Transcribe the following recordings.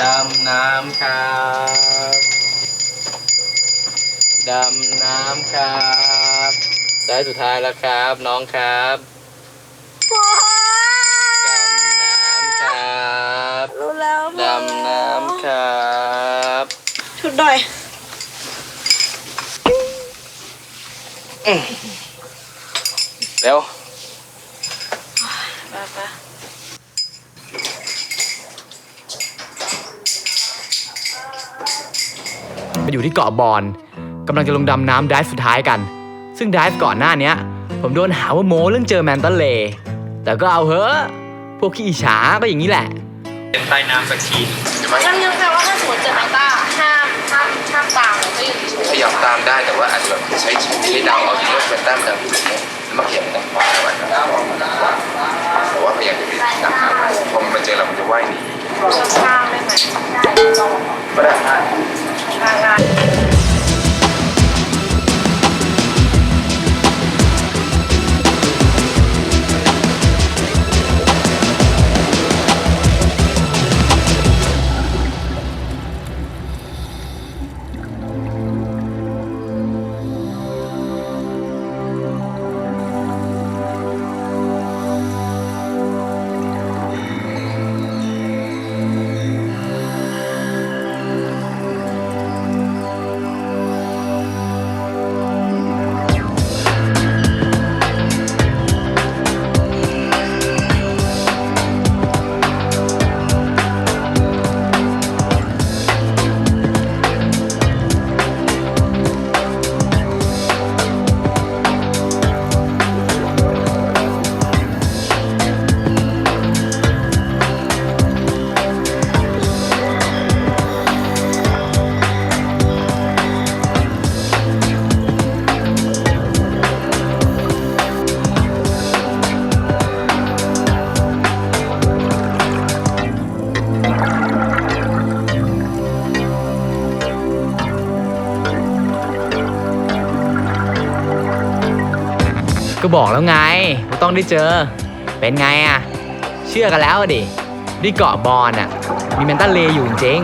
ดำน้ำครับ ดำน้ำครับ ได้สุดท้ายแล้วครับ น้องครับ ดำน้ำครับ รู้แล้วดำน้ำครับ ชุดหน่อยเร็ว ไปไป อยู่ที่เกาะบอนกำลังจะลงดำน้ำไดฟ์สุดท้ายกัน ซึ่งไดฟ์ก่อนหน้าเนี้ยผมโดนหาว่าโม้เรื่องเจอแมนตันเลย์แต่ก็เอาเหอะ พวกขี้อิจฉาก็อย่างนี้แหละ เป็นใต้น้ำสักทีใช่ไหมนั่นยังแปลว่าถ้าสมมติเจอแมงต้าห้ามห้ามห้ามตามเลยก็อยู่เฉยพยายามตามได้แต่ว่าอาจจะแบบใช้ใช้เดาเอาที่ว่าเป็นต้านทางที่แบบนี้มาเขียนทางขวาไว้แต่ว่าพยายามจะไปตามทางพอมันมาเจอเรามันจะว่ายหนีๆข้างๆได้ไหมได้ลองก็ได้ ข้างได้ ก็บอกแล้วไงว่าต้องได้เจอ เป็นไงอะเชื่อกันแล้วอะดิที่เกาะบอลอะมีเมนตันเลย์อยู่จริง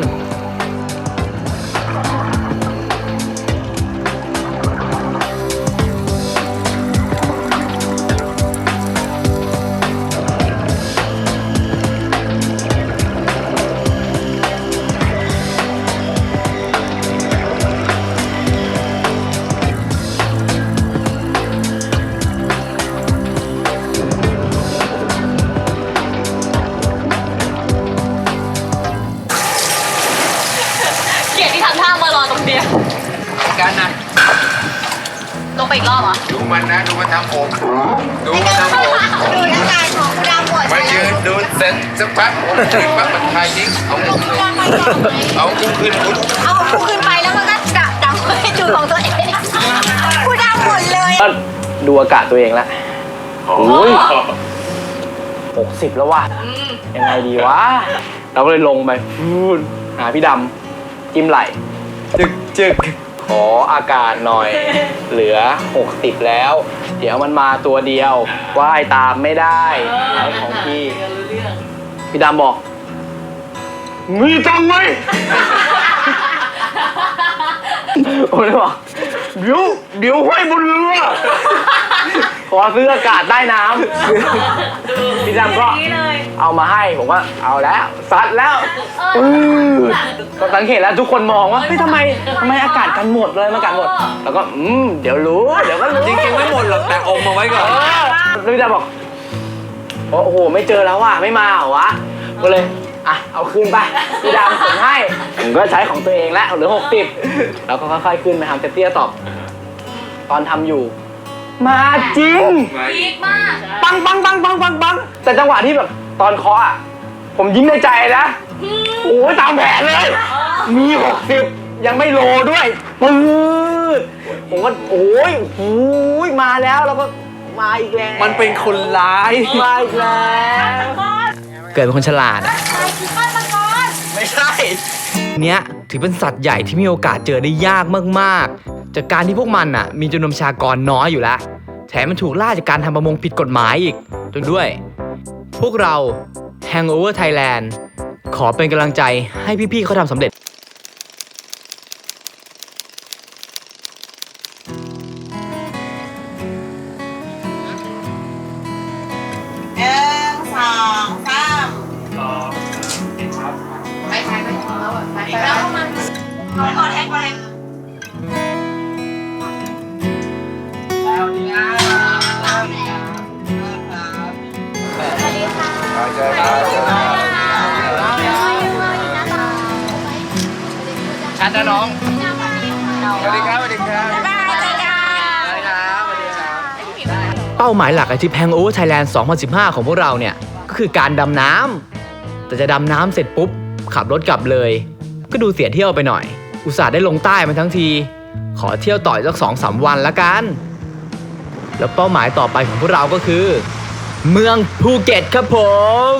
ๆเกลียดที่ทำท่ามารอตรงเดียวกันนะลงไปอีกรอบเหรอดูมันนะดูมันทำผมดูมันทำผมดูอาการของคุณดาวปวดมายืนดูเสร็จสักพักผมขึ้นปั๊บมันทายทิ้งเอาผมขึ้นเอาผมขึ้นคุณเอากูขึ้นไปแล้วมันก็กะดำให้จุดของตัวเองกูดำหมดเลยก็ดูอากาศตัวเองละโอ้ยหกสิบแล้วว่ะยังไงดีวะเราก็เลยลงไปฟูดหาพี่ดำ จิ้มไหลจึกจึกขออากาศหน่อย เหลือ 60 แล้ว เดี๋ยวมันมาตัวเดียวว่ายตามไม่ได้ไหนของพี่ พี่ดำบอก มีจังไหมผมเลยบอกเดี๋ยวเดี๋ยวห้อยบนเรือ ขอซื้ออากาศใต้น้ำพี่ดำก็เอามาให้ผมว่าเอาแล้วซัดแล้วอือก็สังเกตแล้วทุกคนมองว่าเฮ้ยทำไมทำไมอากาศกันหมดเลยมากันหมด แล้วก็อืมเดี๋ยวรู้ เดี๋ยวก็รู้จริงๆไม่หมดหรอกแต่อมมาไว้ก่อน เออแล้วพี่ดำบอกโอ้โหไม่เจอแล้วว่ะไม่มาเหรอวะก็เลยอะเอาคืนไปพี่ดำผมให้ผมก็ใช้ของตัวเองแล้วเหลือหกสิบแล้วก็ค่อยๆขึ้นไปทำเตี้ยๆตอบตอนทำอยู่ มาจริง พีคมากปังปังปังปังปังปังแต่จังหวะที่แบบตอนเคาะอะ ผมยิ้มในใจนะ โอ้ยตามแผนเลย มีหกสิบยังไม่โลด้วยปื๊ดผมก็โอ้ยโอ้ยมาแล้วแล้วก็มาอีกแล้วมันเป็นคนร้าย มาอีกแล้วเกิดเป็นคนฉลาดอะไม่ใช่ เนี้ยถือเป็นสัตว์ใหญ่ที่มีโอกาสเจอได้ยากมากๆ จากการที่พวกมันอะ มีจำนวนประชากรน้อยอยู่แล้ว แถมมันถูกล่าจากการทำประมงผิดกฎหมายอีกจนด้วย พวกเรา Hangover Thailand ขอเป็นกำลังใจให้พี่ๆเขาทำสำเร็จ หนึ่งสองสามไปไปไปไปแล้วมันขอขอแทงไปส ชัดนะน้อง สวัสดีครับ สวัสดีครับเป้าหมายหลักในทริปแฮงโอเวอร์ไทยแลนด์2015 ของพวกเราเนี่ย ก็คือการดำน้ำ แต่จะดำน้ำเสร็จปุ๊บ ขับรถกลับเลย ก็ดูเสียเที่ยวไปหน่อย อุตส่าห์ได้ลงใต้มาทั้งที ขอเที่ยวต่ออีกสักสองสามวันละกัน แล้วเป้าหมายต่อไปของพวกเราก็คือ เมืองภูเก็ตครับผม